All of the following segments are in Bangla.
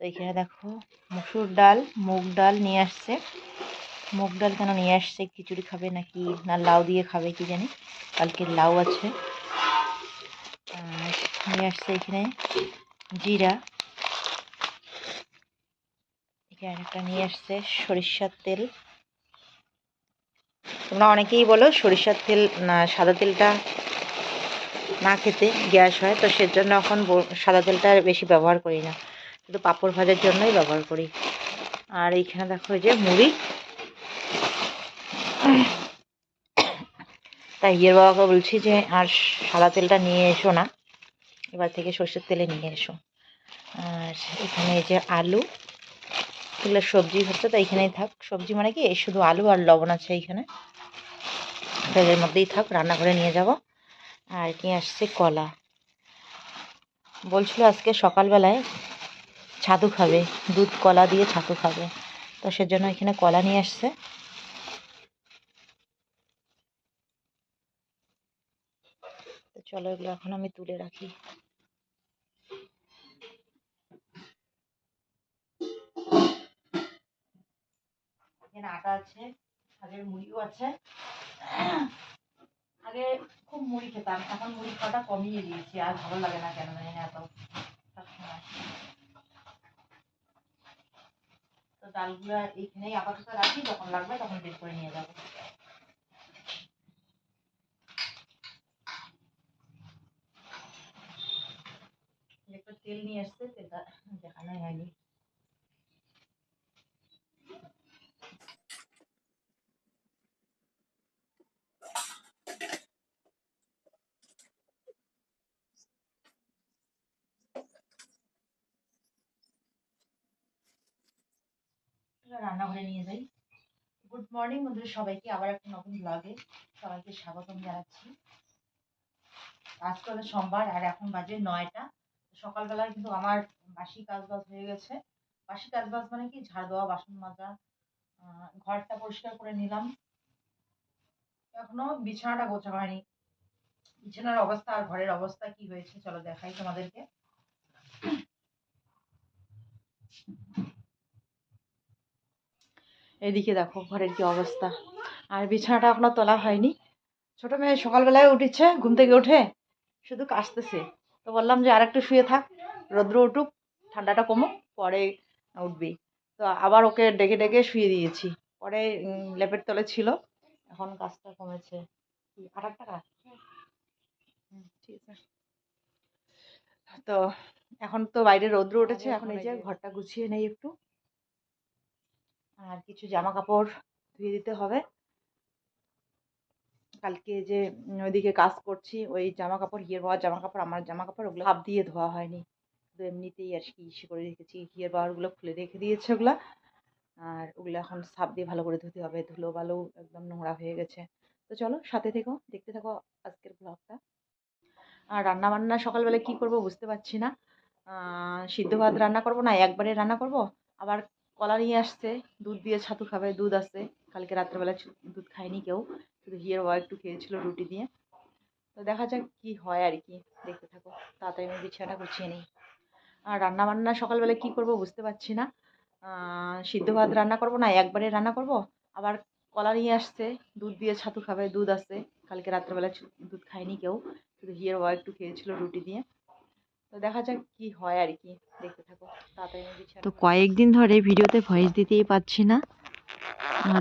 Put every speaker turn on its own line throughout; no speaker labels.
তো এখানে দেখো মুসুর ডাল, মুগ ডাল নিয়ে আসছে। মুগ ডাল কেন নিয়ে আসছে? খিচুড়ি খাবে নাকি না লাউ দিয়ে খাবে কি জানি? কালকে লাউ আছে। নিয়ে আসছে এখানে জিরা। এখানে একটা নিয়ে আসছে সরিষার তেল। তোমরা অনেকেই বলো সরিষার তেল, না, সাদা তেলটা না খেতে গ্যাস হয়, তো সেজন্য এখন সাদা তেলটা বেশি ব্যবহার করি না। শুধু পাঁপড় ভাজার জন্যই ব্যবহার করি। আর এইখানে দেখো যে মুড়ি। তাই ইয়ের বাবাকে বলছি যে, আর সাদা তেলটা নিয়ে এসো না। এবার থেকে সর্ষের তেলে নিয়ে এসো। আর এখানে এই যে আলু। এগুলো সবজি হচ্ছে তো এখানেই থাক। সবজি মানে কি শুধু আলু আর লবণ আছে এইখানে। ব্যাগের মধ্যেই থাক, রান্নাঘরে নিয়ে যাব। আর কি আসছে, কলা। বলছিল আজকে সকালবেলায় ছাতু খাবে, দুধ কলা দিয়ে ছাতু খাবে। তো সেজন্য এখানে কলা নিয়ে আসছে। চলো এগুলো এখন আমি তুলে রাখি। এখানে আটা আছে, আগের মুড়িও আছে। আগে খুব মুড়ি খেতাম, এখন মুড়ি খাওয়াটা কমিয়ে দিয়েছি, আর ভালো লাগে না কেন জানি না এত সবসময় তো ডালগুলো এইখানেই আপাতত রাখি, যখন লাগবে তখন বের করে নিয়ে যাব। তেল নিয়ে আসছে, তেলটা দেখানোই হয়নি। রান্নাঘরে নিয়ে যাই। গুড মর্নিং বন্ধুরা, সবাইকে আবার একটা নতুন ব্লগে সবাইকে স্বাগতম জানাচ্ছি। আজকে সোমবার, আর এখন বাজে নয়টা। সকালবেলায় কিন্তু আমার বাসি কাজবাজ হয়ে গেছে। বাসি কাজবাজ মানে কি? ঝাড় দেওয়া, বাসন মাজা। ঘরটা পরিষ্কার করে নিলাম। এখনও বিছানাটা গোছা হয়নি। বিছানার অবস্থা আর ঘরের অবস্থা কি হয়েছে, চলো দেখাই তোমাদেরকে। এদিকে দেখো ঘরের কি অবস্থা। আর বিছানাটা এখনও তোলা হয়নি। ছোট মেয়ে সকালবেলায় উঠেছে ঘুম থেকে উঠে শুধু কাশতেছে। তো বললাম যে আর একটু শুয়ে থাক রৌদ্র উঠুক ঠান্ডাটা কমুক পরে উঠবি। তো আবার ওকে ডেকে ডেকে শুয়ে দিয়েছি। পরে লেপের তলে ছিল এখন কাজটা কমেছে। আট টাকা? ঠিক আছে। তো এখন তো বাইরে রৌদ্র উঠেছে এখন এই যে ঘরটা গুছিয়ে নেই একটু। আর কিছু জামা কাপড় ধুয়ে দিতে হবে। কালকে যে ওইদিকে কাজ করছি, ওই জামা কাপড় হিয়ের বাবার জামা কাপড় আমার জামা কাপড় ওগুলো হাফ দিয়ে ধোয়া হয়নি। তো এমনিতেই আর কি ইসে করে রেখেছি, হিয়ের বাবারগুলো খুলে রেখে দিয়েছে ওগুলা। আর ওগুলো এখন সাপ দিয়ে ভালো করে ধুতে হবে, ধুলো বালো একদম নোংরা হয়ে গেছে। তো চলো সাথে থেকো, দেখতে থাকো আজকের ব্লগটা আর রান্না বান্না সকালবেলা কি করব বুঝতে পারছি না। সিদ্ধ ভাত রান্না করব না, একবারে রান্না করব, আবার কলা নিয়ে আসছে, দুধ দিয়ে ছাতু খাবে, দুধ আছে। কালকে রাত্রেবেলা দুধ খায়নি কেউ, শুধু হিয়ের বাবা একটু খেয়েছিল রুটি দিয়ে। তো দেখা যাক কি হয় আর কি, দেখতে থাকো। তাড়াতাড়ি আমি বিছানাটা গুছিয়ে নিই। আর রান্না বান্না সকালবেলা কি করব বুঝতে পারছি না। সিদ্ধ ভাত রান্না করব না, একবারে রান্না করব। আবার কলা নিয়ে আসছে, দুধ দিয়ে ছাতু খাবে, দুধ আছে। কালকে রাত্রেবেলা দুধ খায়নি কেউ, শুধু হিয়ের বাবা একটু খেয়েছিল রুটি দিয়ে। তো দেখা যাক কি হয় আর কি। দেখতে থাকো।
তো কয়েকদিন ধরে ভিডিওতে ভয়েস দিতেই পাচ্ছি না।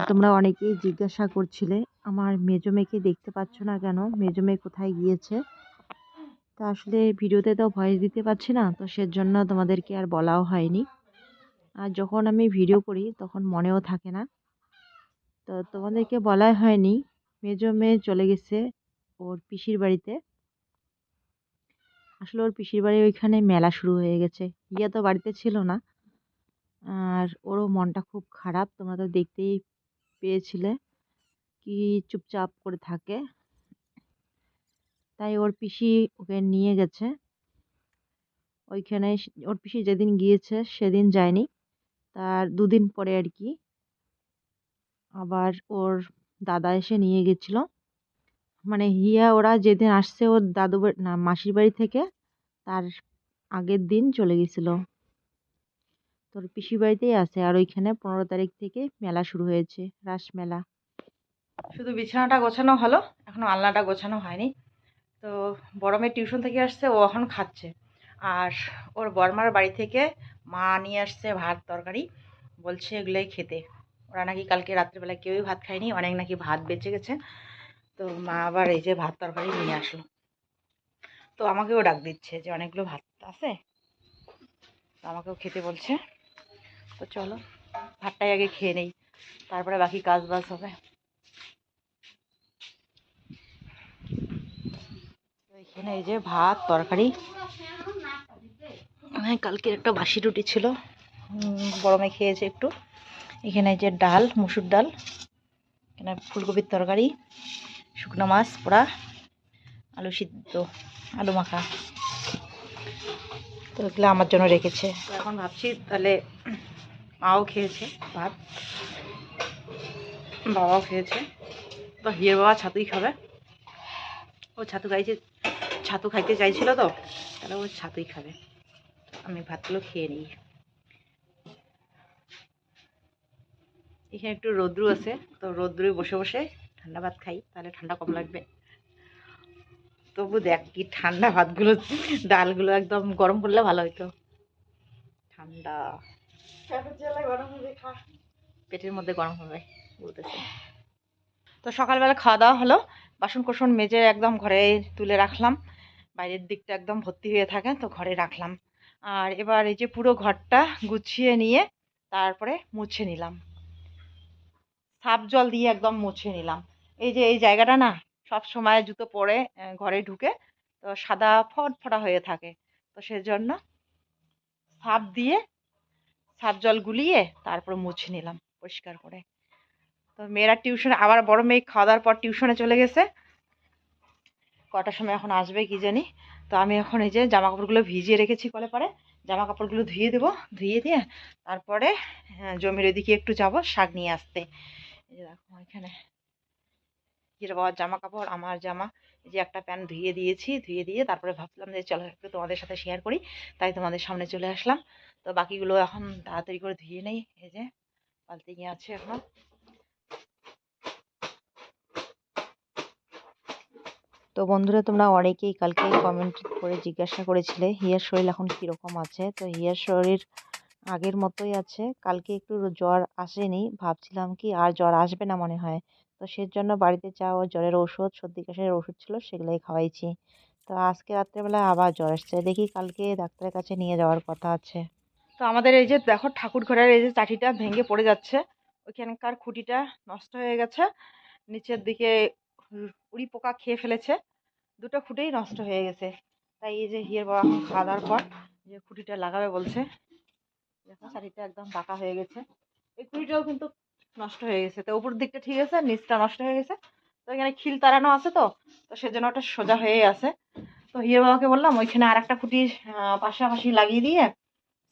তোমরা অনেকেই জিজ্ঞাসা করছিলে আমার মেজো মেয়েকে দেখতে পাচ্ছ না কেন? মেজো মেয়ে কোথায় গিয়েছে? তো আসলে ভিডিওতে তো ভয়েস দিতে পারছি না তো সেজন্য তোমাদেরকে আর বলাও হয়নি। আর যখন আমি ভিডিও করি তখন মনেও থাকে না। তো তোমাদেরকে বলাই হয়নি মেজো মেয়ে চলে গেছে ওর পিসির বাড়িতে। আসলে ওর পিসির বাড়ি ওইখানে মেলা শুরু হয়ে গেছে। ইয়া তো বাড়িতে ছিল না। আর ওরও মনটা খুব খারাপ। তোমরা তো দেখতেই পেয়েছিলে কি চুপচাপ করে থাকে। তাই ওর পিসি ওকে নিয়ে গেছে। ওইখানে ওর পিসি যেদিন গিয়েছে সেদিন যায়নি। তার দুদিন পরে আর কি। আবার ওর দাদা এসে নিয়ে গেছিল। মানে হিয়া ওরা যেদিন আসছে ওর দাদু না, মাসির বাড়ি থেকে তার আগের দিন চলে গেছিল। তোর পিসি বাড়িতেই আছে আর ওইখানে পনেরো তারিখ থেকে মেলা শুরু হয়েছে, রাস মেলা।
শুধু বিছানাটা গোছানো হলো এখনও আলনাটা গোছানো হয়নি। তো বড় মেয়ে টিউশন থেকে আসছে, ও এখন খাচ্ছে। আর ওর বর্মার বাড়ি থেকে মা নিয়ে আসছে ভাত, তরকারি, বলছে এগুলোই খেতে। ওরা নাকি কালকে রাত্রিবেলা কেউই ভাত খায়নি, অনেক নাকি ভাত বেঁচে গেছে। তো মা আবার এই যে ভাত তরকারি নিয়ে আসলো। তো আমাকেও ডাক দিচ্ছে যে অনেকগুলো ভাত আছে। তো আমাকেও খেতে বলছে। তো চলো, ভাতটাই আগে খেয়ে নেই, তারপরে বাকি কাজ বাজ হবে। এখানে এই যে ভাত তরকারি। হ্যাঁ কালকের একটা বাসি রুটি ছিল। গরমে খেয়েছে একটু। এখানে এই যে ডাল, মুসুর ডাল। এখানে ফুলকপির তরকারি। শুকনো মাছ, পোড়া, আলু সিদ্ধ, আলু মাখা। তো এগুলো আমার জন্য রেখেছে। এখন ভাবছি তাহলে মাও খেয়েছে ভাত, বাবাও খেয়েছে। তো হিয়ের বাবা ছাতুই খাবে। ও ছাতু খাইছে, ছাতু খাইতে চাইছিল তো, তাহলে ও ছাতুই খাবে। আমি ভাতগুলো খেয়ে নিই। এখানে একটু রৌদ্রু আছে, তো রৌদ্রুয় বসে বসে ঠান্ডা ভাত খাই তাহলে ঠান্ডা কম লাগবে। তবু দেখ কি ঠান্ডা ভাতগুলো ডালগুলো একদম গরম করলে ভালো হতো ঠান্ডা। পেটের মধ্যে গরম হবে বলতেছে। তো সকালবেলা খাওয়া দাওয়া হলো বাসন কোসন মেজে একদম ঘরে তুলে রাখলাম। বাইরের দিকটা একদম ভর্তি হয়ে থাকে তো ঘরে রাখলাম। আর এবার এই যে পুরো ঘরটা গুছিয়ে নিয়ে তারপরে মুছে নিলাম। সাপ জল দিয়ে একদম মুছে নিলাম। এই যে এই জায়গাটা না সব সময় জুতো পরে ঘরে ঢুকে তো সাদা ফটফটা হয়ে থাকে। তো সেজন্য সাপ দিয়ে সাপ জল গুলিয়ে তারপর মুছে নিলাম পরিষ্কার করে। তো মেয়েরা টিউশনে আবার বড় মেয়ে খাওয়া দাওয়ার পর টিউশনে চলে গেছে। কটার সময় এখন আসবে কি জানি। তো আমি এখন এই যে জামা কাপড়গুলো ভিজিয়ে রেখেছি কলে পরে জামা কাপড়গুলো ধুয়ে দেবো ধুয়ে দিয়ে তারপরে হ্যাঁ, জমির ওইদিকে একটু যাব শাক নিয়ে আসতে। এই যে দেখো এখানে হির বাবার জামা কাপড় আমার জামা যে একটা প্যান্ট ধুয়ে দিয়েছি, ধুয়ে দিয়ে তারপরে ভাবলাম যে চলো একটু তোমাদের সাথে শেয়ার করি, তাই তোমাদের সামনে চলে আসলাম। তো বাকিগুলো এখন তাড়াতাড়ি করে ধুয়ে নেই, এই যে বালতি আছে এখন।
তো বন্ধুরা, তোমরা অনেকেই কালকে কমেন্ট করে জিজ্ঞাসা করেছিলে, হিয়ার শরীর এখন কীরকম আছে? তো হিয়ার শরীর আগের মতোই আছে। কালকে একটু জ্বর আসেনি। ভাবছিলাম কি আর জ্বর আসবে না মনে হয়। তো সেজন্য বাড়িতে যা ও জ্বরের ওষুধ সর্দি কাশির ওষুধ ছিল সেগুলোই খাওয়াইছি। তো আজকে রাত্রেবেলা আবার জ্বর এসছে দেখি কালকে ডাক্তারের কাছে নিয়ে যাওয়ার কথা আছে।
তো আমাদের এই যে দেখো ঠাকুর ঘরের এই যে চাটিটা ভেঙে পড়ে যাচ্ছে। ওইখানকার খুঁটিটা নষ্ট হয়ে গেছে। নিচের দিকে উড়ি পোকা খেয়ে ফেলেছে। দুটো খুঁটেই নষ্ট হয়ে গেছে। তাই এই যে হিয়ের বাবা এখন খাওয়া দাওয়ার পর যে খুঁটিটা লাগাবে বলছে। দেখো চাটিটা একদম বাঁকা হয়ে গেছে। এই খুঁটিটাও কিন্তু নষ্ট হয়ে গেছে। তো উপর দিকটা ঠিক আছে নিচটা নষ্ট হয়ে গেছে। তো এখানে খিল তাড়ানো আছে তো তো সেজন্য ওটা সোজা হয়ে আছে। তো হিয়ের বাবাকে বললাম ওইখানে আর একটা খুঁটি পাশাপাশি লাগিয়ে দিয়ে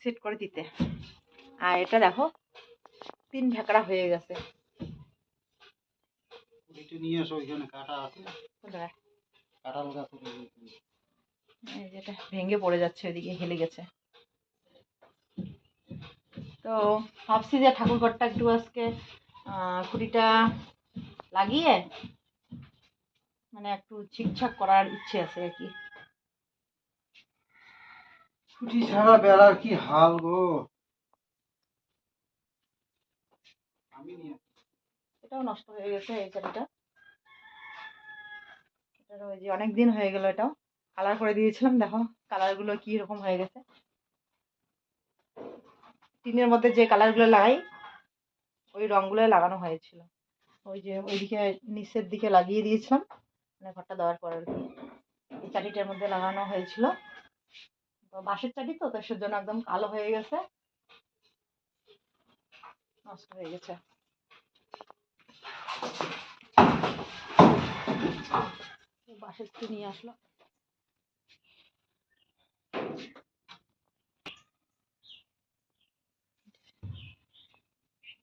সেট করে দিতে। আর এটা দেখো তিন ঢাকড়া হয়ে গেছে।
নিয়ে আসো কাটা আছে।
ভেঙে পড়ে যাচ্ছে ওইদিকে হেলে গেছে। তো ভাবছি যে ঠাকুর ঘরটা একটু আজকে খুঁটিটা লাগিয়ে মানে একটু ঠিকঠাক করার ইচ্ছে আছে আর কি।
ছুটি ছাড়া বেড়ার কি হাল গো?
এটাও নষ্ট হয়ে গেছে এই চাবিটা এটার ওই যে অনেক দিন হয়ে গেল এটাও। কালার করে দিয়েছিলাম দেখো কালারগুলো কি রকম হয়ে গেছে। টিনের মধ্যে যে কালারগুলো লাগাই ওই রঙগুলো লাগানো হয়েছিল। ওই যে ওইদিকে নিচের দিকে লাগিয়ে দিয়েছিলাম মানে ঘরটা দেওয়ার পর আর কি। এই চাটিটার মধ্যে লাগানো হয়েছিল। তো বাঁশের চাটি তো তো সেজন্য একদম কালো হয়ে গেছে। নষ্ট হয়ে গেছে। বাঁশের নিয়ে আসলো।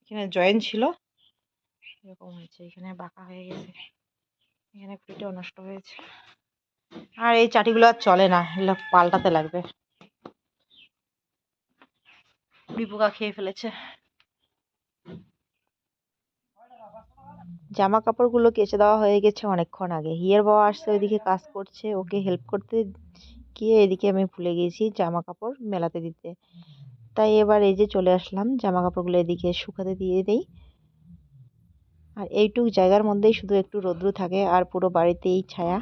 এখানে জয়েন ছিল। এরকম হয়েছে, এখানে বাঁকা হয়ে গেছে। এখানে খুঁটিটাও নষ্ট হয়েছে। আর এই চাটিগুলো আর চলে না, এগুলো পাল্টাতে লাগবে। উড়ি পোকা খেয়ে ফেলেছে।
জামা কাপড়গুলো কেচে দেওয়া হয়ে গেছে অনেকক্ষণ আগে। হিয়ার বাবা আসছে, ওইদিকে কাজ করছে, ওকে হেল্প করতে গিয়ে এদিকে আমি ভুলে গেছি জামা কাপড় মেলাতে দিতে। তাই এবার এই যে চলে আসলাম জামা কাপড়গুলো এদিকে শুকাতে দিয়ে দেই। আর এইটুক জায়গার মধ্যেই শুধু একটু রৌদ্র থাকে আর পুরো বাড়িতেই ছায়া।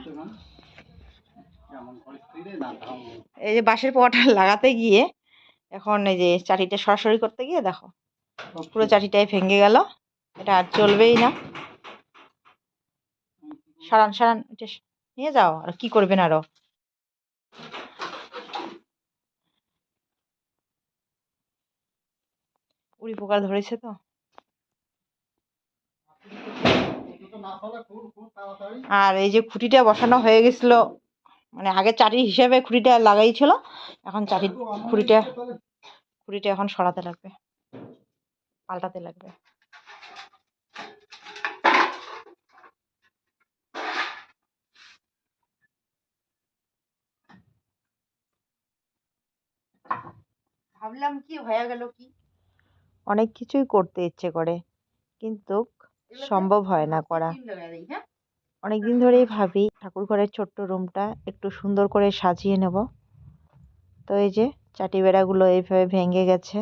এই যে বাঁশের পোয়াটা লাগাতে গিয়ে এখন এই যে চাটিটা সরাসরি করতে গিয়ে দেখো, পুরো চাটিটাই ভেঙে গেল। এটা আর চলবেই না। সারান সারান নিয়ে যাও, আর কি করবেন আরও? উড়ি পোকা ধরেছে তো। আর এই যে খুঁটিটা বসানো হয়ে গেছিল মানে আগে চাটি হিসেবে খুঁটিটা লাগাইছিল, এখন চাটি খুঁটিটা খুঁটিটা এখন সরাতে লাগবে, পাল্টাতে লাগবে। ভাবলাম কি হয়ে গেল কি?
অনেক কিছুই করতে ইচ্ছে করে। কিন্তু সম্ভব হয় না করা।
হ্যাঁ?
অনেক দিন ধরেই ভাবি ঠাকুর ঘরের ছোট্ট রুমটা একটু সুন্দর করে সাজিয়ে নেব। তো এই যে চাটি বেড়াগুলো এইভাবে ভেঙে গেছে।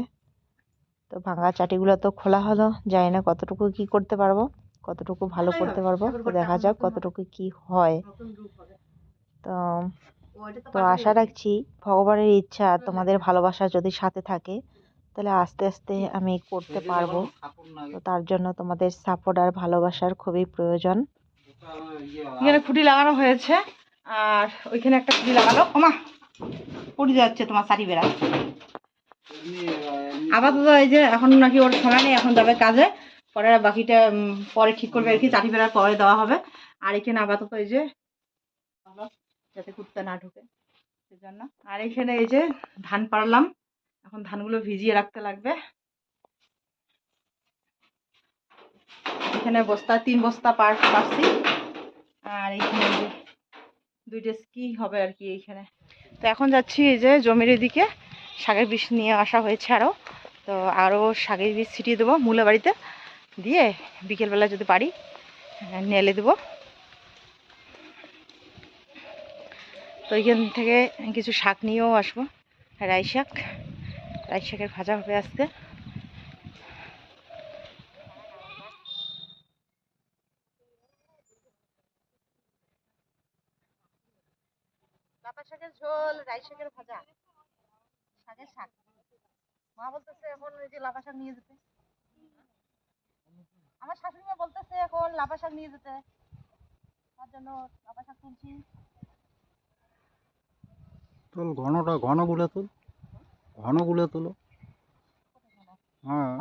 তো ভাঙা চাটিগুলো তো খোলা হলো জানি না কতটুকু কি করতে পারব কতটুকু ভালো করতে পারব তো দেখা যাক কতটুকু কি হয়। তো তো আশা রাখছি ভগবানের ইচ্ছা তোমাদের ভালোবাসা যদি সাথে থাকে তাহলে আস্তে আস্তে আমি করতে পারব। তো তার জন্য তোমাদের সাপোর্ট আর ভালোবাসার খুবই প্রয়োজন।
এখানে খুঁটি লাগানো হয়েছে। আর ওইখানে একটা খুঁটি লাগালো। ওমা পড়ে যাচ্ছে তোমার শাড়ি বেড়া। আপাতত এই যে এখন নাকি ওর সময় নেই এখন যাবে কাজে। পরে বাকিটা পরে ঠিক করবে আর কি চাটি বেড়ার পরে দেওয়া হবে। আর এখানে আপাতত এই যে যাতে কুত্তা না ঢুকে। সেজন্য। আর এখানে এই যে ধান পাড়লাম। এখন ধানগুলো ভিজিয়ে রাখতে লাগবে। এখানে বস্তা, তিন বস্তা পার পারছি। আর এইখানে দুইটা কি হবে আর কি এইখানে। তো এখন যাচ্ছি এই যে জমির এদিকে। শাকের বীজ নিয়ে আসা হয়েছে আরও তো আরও শাকের বীজ ছিটিয়ে দেবো মূলা বাড়িতে দিয়ে বিকেলবেলা যদি পারি নেলে দেবো। তো এইখান থেকে কিছু শাক নিয়েও আসব রাই শাক রাই শাকের ভাজা হবে আজকে। শাকের ঝোল রাই শাকের ভাজা। শাকের শাক। মা বলতেছে এখন ওই যে লাফা শাক নিয়ে যেতে। আমার শাশুড়ি মা বলতেছে এখন লাফা শাক নিয়ে যেতে। তার জন্য লাফা শাক তুলছি।
তোল ঘনটা ঘন গুলে তোল। ঘন গুলে তোলো হ্যাঁ।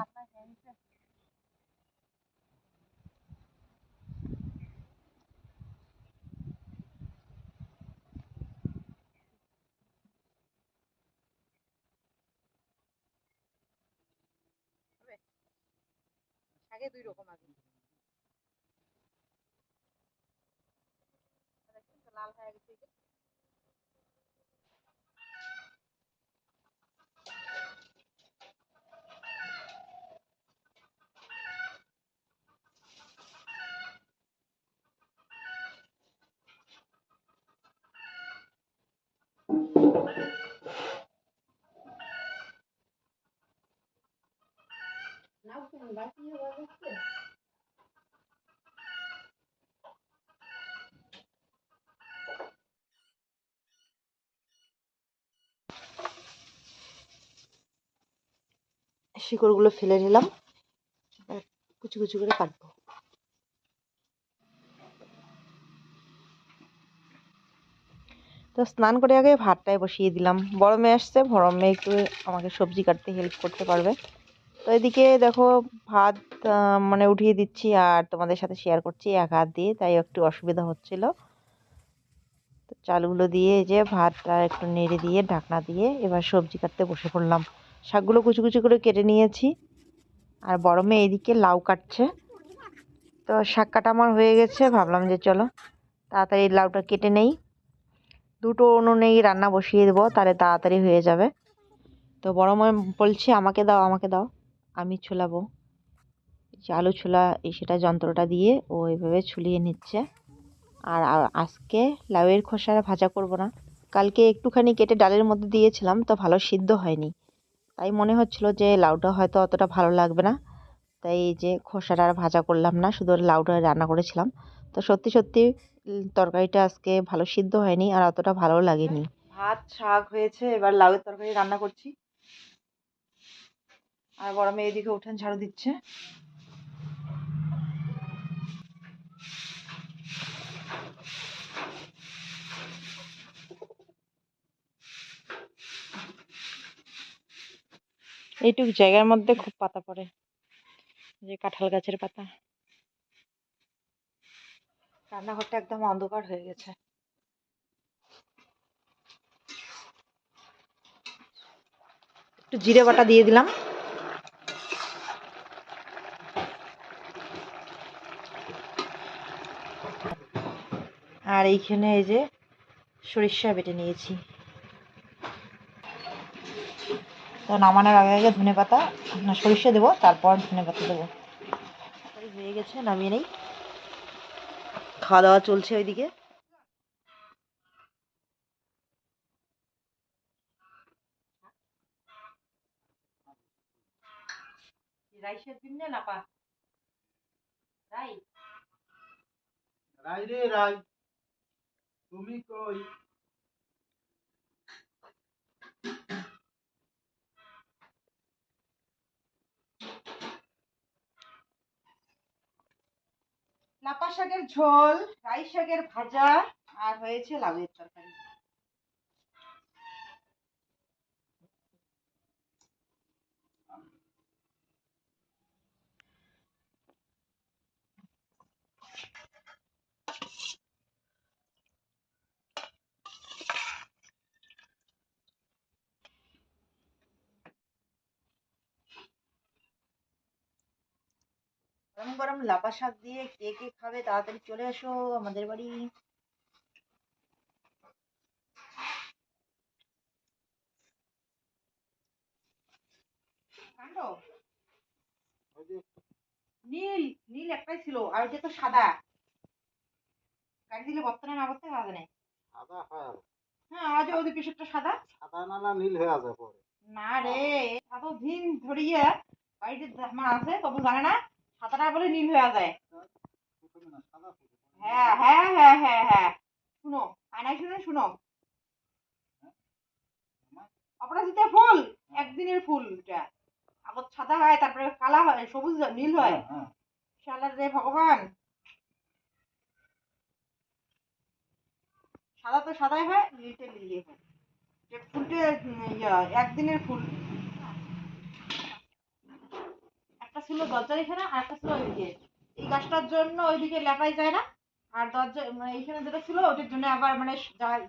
শাকে দুই রকম আছে দেখছেন তো লাল হয়ে গেছে এই যে।
শিকড়গুলো ফেলে নিলাম। কুচি কুচি করে কাটবো। তো স্নান করে আগে ভাতটাই বসিয়ে দিলাম। বড় মেয়ে আসছে, বড় মেয়ে একটু আমাকে সবজি কাটতে হেল্প করতে পারবে। তো এদিকে দেখো ভাত মানে উঠিয়ে দিচ্ছি আর তোমাদের সাথে শেয়ার করছি এক হাত দিয়ে, তাই একটু অসুবিধা হচ্ছিল। তো চালগুলো দিয়ে যে ভাতটা একটু নেড়ে দিয়ে, ঢাকনা দিয়ে এবার সবজি কাটতে বসে পড়লাম। শাকগুলো কুচি কুচি করে কেটে নিয়েছি। আর বড় মেয়ে এদিকে লাউ কাটছে। তো শাক কাটা আমার হয়ে গেছে, ভাবলাম যে চলো তাড়াতাড়ি লাউটা কেটে নেই। দুটো উনুনেই রান্না বসিয়ে দেবো, তাহলে তাড়াতাড়ি হয়ে যাবে। তো বড় মা বলছে, আমাকে দাও আমাকে দাও, আমি ছুলাবো। যে আলু ছোলা, এই সেটা যন্ত্রটা দিয়ে ও এইভাবে ছুলিয়ে নিচ্ছে। আর আজকে লাউয়ের খোসা ভাজা করব না। কালকে একটুখানি কেটে ডালের মধ্যে দিয়েছিলাম, তো ভালো সিদ্ধ হয়নি। তাই মনে হচ্ছিল যে লাউটা হয়তো অতটা ভালো লাগবে না। তাই যে খোসাটা আর ভাজা করলাম না, শুধু লাউটা রান্না করেছিলাম। তো সত্যি সত্যি তরকারিটা আজকে ভালো সিদ্ধ হয়নি আর অতটা ভালো লাগেনি।
ভাত শাক হয়েছে এবার লাউয়ের তরকারি রান্না করছি। আর বড় মেয়ে এদিকে উঠান ঝাড়ু দিচ্ছে। এইটুক জায়গার মধ্যে খুব পাতা পড়ে। যে কাঁঠাল গাছের পাতা। রান্নাঘরটা একদম অন্ধকার হয়ে গেছে। একটু জিরে বাটা দিয়ে দিলাম। আর এইখানে এই যে সরিষা বেটে নিয়েছি। তো নামানোর আগে আগে ধনে পাতা সরিষা দেবো, তারপর ধনে পাতা দেবো হয়ে গেছে, নামিয়ে নেই। খাওয়া দাওয়া চলছে ওইদিকে? রাইসের দিন না নাপা রাই।
রাই রে রাই। তুমি কই?
শাকের ঝোল রাই শাকের ভাজা আর হয়েছে লাউয়ের তরকারি। গরম লাপা শাক দিয়ে কে কে খাবে তাড়াতাড়ি চলে এসো আমাদের বাড়ি। নীল নীল একটাই ছিল আর ওইটা তো সাদা। গাড়ি দিলে বর্তমানে না বর্তমানে আলাদা নেই।
সাদা হয়
হ্যাঁ আওয়াজ ওদের পিছরটা সাদা।
সাদা না না নীল হয়ে আছে পরে।
না রে এত দিন ধরিয়ে বাড়িতে আমার আছে তবু জানে না সাদাটা বলে নীল হয়ে যায়।
থাকে।
হ্যাঁ হ্যাঁ হ্যাঁ হ্যাঁ হ্যাঁ। শুনো আয়নায় শুনে শুনো। অপরাজিতা ফুল একদিনের ফুল এটা। আগত সাদা হয় তারপরে কালা হয় সবুজ নীল হয়।
হ্যাঁ, হ্যাঁ।
শালার রে ভগবান। সাদা তো সাদাই হয় নীলটে নীলই হয় ফুলটে একদিনের ফুল। ছিল দরজার এখানে আর একটা ছিল ওইদিকে। এই গাছটার জন্য ওইদিকে লেপাই যায় না। আর দরজা মানে এইখানে যেটা ছিল, ওটার জন্য আবার মানে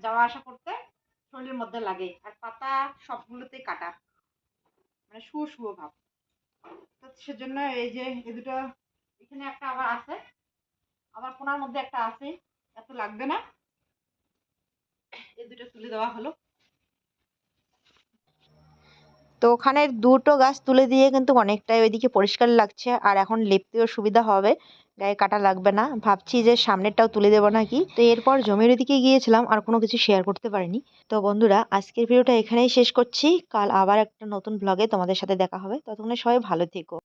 যাওয়া- আসা করতে শরীরের মধ্যে লাগে। আর পাতা সবগুলোতেই কাটা। মানে শুয়ো শুয়ো ভাব। সেজন্য এই যে এই দুটো, এখানে একটা আবার আছে। আবার কোনার মধ্যে একটা আছে। এত লাগবে না। এই দুটো তুলে দেওয়া হলো।
তো ওখানে দুটো গাছ তুলে দিয়ে কিন্তু অনেকটাই ওইদিকে পরিষ্কার লাগছে, আর এখন লেপতেও সুবিধা হবে। গায়ে কাটা লাগবে না। ভাবছি যে সামনেরটাও তুলে দেবো নাকি। তো এরপর জমির ওইদিকে গিয়েছিলাম, আর কোনো কিছু শেয়ার করতে পারিনি। তো বন্ধুরা, আজকের ভিডিওটা এখানেই শেষ করছি। কাল আবার একটা নতুন ব্লগে তোমাদের সাথে দেখা হবে। ততক্ষণে সবাই ভালো থেকো।